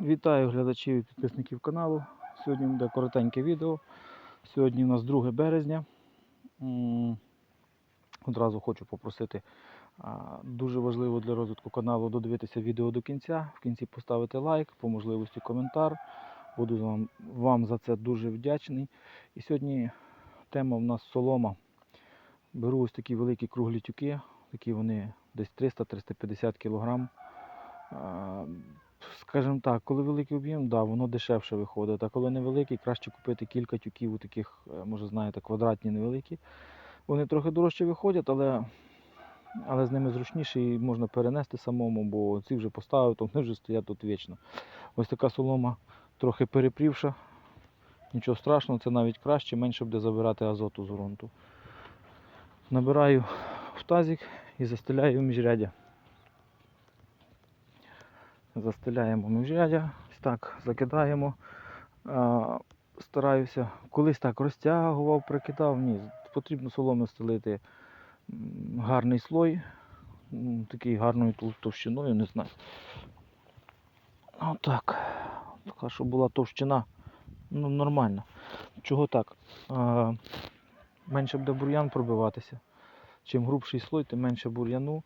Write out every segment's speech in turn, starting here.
Вітаю глядачів і підписників каналу. Сьогодні буде коротеньке відео. Сьогодні у нас 2 березня. Одразу хочу попросити, дуже важливо для розвитку каналу додивитися відео до кінця. В кінці поставити лайк, по можливості коментар. Буду вам, вам за це дуже вдячний. І сьогодні тема в нас солома. Беру ось такі великі круглі тюки, такі вони десь 300-350 кг. Скажімо так, коли великий об'єм, да, воно дешевше виходить. А коли невеликий, краще купити кілька тюків у таких, е, може знаєте, квадратні невеликі. Вони трохи дорожче виходять, але, але з ними зручніше і можна перенести самому, бо ці вже поставив, то вони вже стоять тут вічно. Ось така солома трохи перепрівша. Нічого страшного, це навіть краще, менше буде забирати азоту з ґрунту. Набираю в тазик і застеляю в міжряддя. Застеляємо міжряддя, ось так закидаємо. Стараюся, колись так розтягував, прикидав. Ні, потрібно соломи стелити гарний слой, такий гарною товщиною, не знаю. Отак. Така, щоб була товщина ну, нормальна. Чого так? Менше буде бур'ян пробиватися. Чим грубший слой, тим менше бур'яну.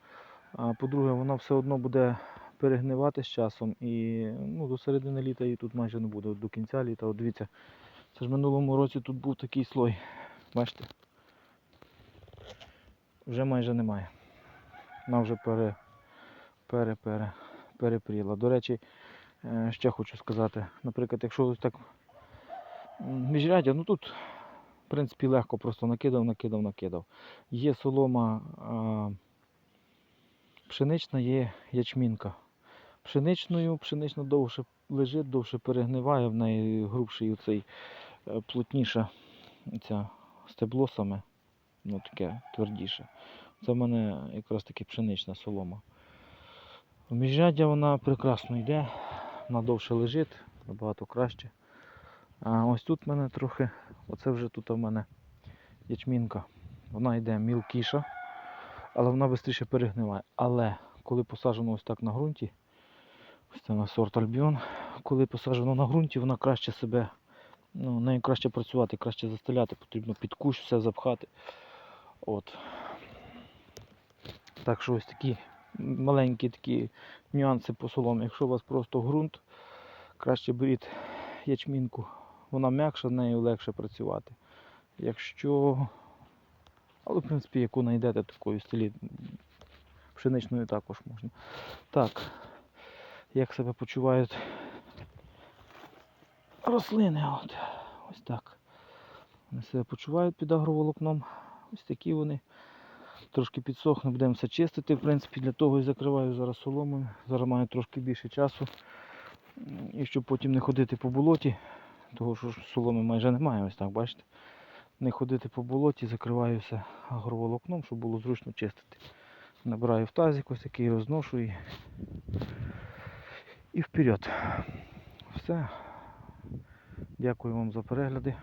По-друге, вона все одно буде перегнивати з часом і ну, до середини літа її тут майже не буде. До кінця літа. От дивіться, це ж минулому році тут був такий слой. Бачите? Вже майже немає. Вона вже пере, пере, пере, перепріла. До речі, е, ще хочу сказати, наприклад, якщо ось так м, міжряддя, ну тут в принципі легко просто накидав, накидав, накидав. Є солома пшенична, є ячмінка. Пшеничною, пшенична довше лежить, довше перегниває, в неї грубший оцей е, плотніше ця стебло саме, ну таке твердіше. Це в мене якраз таки пшенична солома. Міжряддя вона прекрасно йде, вона довше лежить, набагато краще. А ось тут в мене трохи, оце вже тут у мене ячмінка. Вона йде мілкіша, але вона швидше перегниває. Але коли посаджено ось так на ґрунті, ось це на сорт Альбіон, коли посаджено на ґрунті, вона краще себе, ну, нею краще працювати, краще застеляти, потрібно під кущ все запхати. От. Так що ось такі маленькі такі нюанси по соломі. Якщо у вас просто ґрунт, краще беріть ячмінку. Вона м'якша, з нею легше працювати. Якщо. Але в принципі, яку знайдете такої стилі, пшеничною також можна. Так, як себе почувають рослини. От. Ось так. Вони себе почувають під агроволокном. Ось такі вони. Трошки підсохне, будемо все чистити. В принципі, для того і закриваю зараз соломою. Зараз маю трошки більше часу. І щоб потім не ходити по болоті, того що соломи майже немає, ось так, бачите. Не ходити по болоті, закриваю все агроволокном, щоб було зручно чистити. Набираю в тазик ось такий, розношу і, і вперед. Все. Дякую вам за перегляди.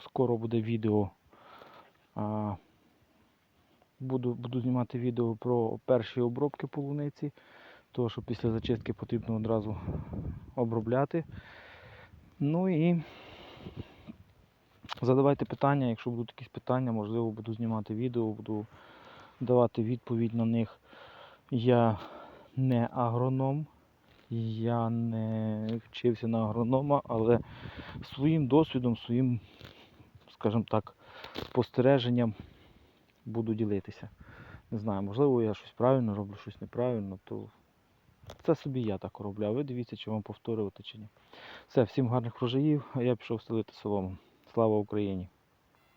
Скоро буде відео. Буду, буду знімати відео про перші обробки полуниці. Того, що після зачистки потрібно одразу обробляти. Ну і задавайте питання, якщо будуть якісь питання, можливо, буду знімати відео, буду давати відповідь на них. Я не агроном, я не вчився на агронома, але своїм досвідом, своїм, скажімо так, спостереженням буду ділитися. Не знаю, можливо, я щось правильно роблю, щось неправильно, то це собі я так роблю, а ви дивіться, чи вам повторювати чи ні. Все, всім гарних врожаїв, а я пішов стелити солому. Слава Україні!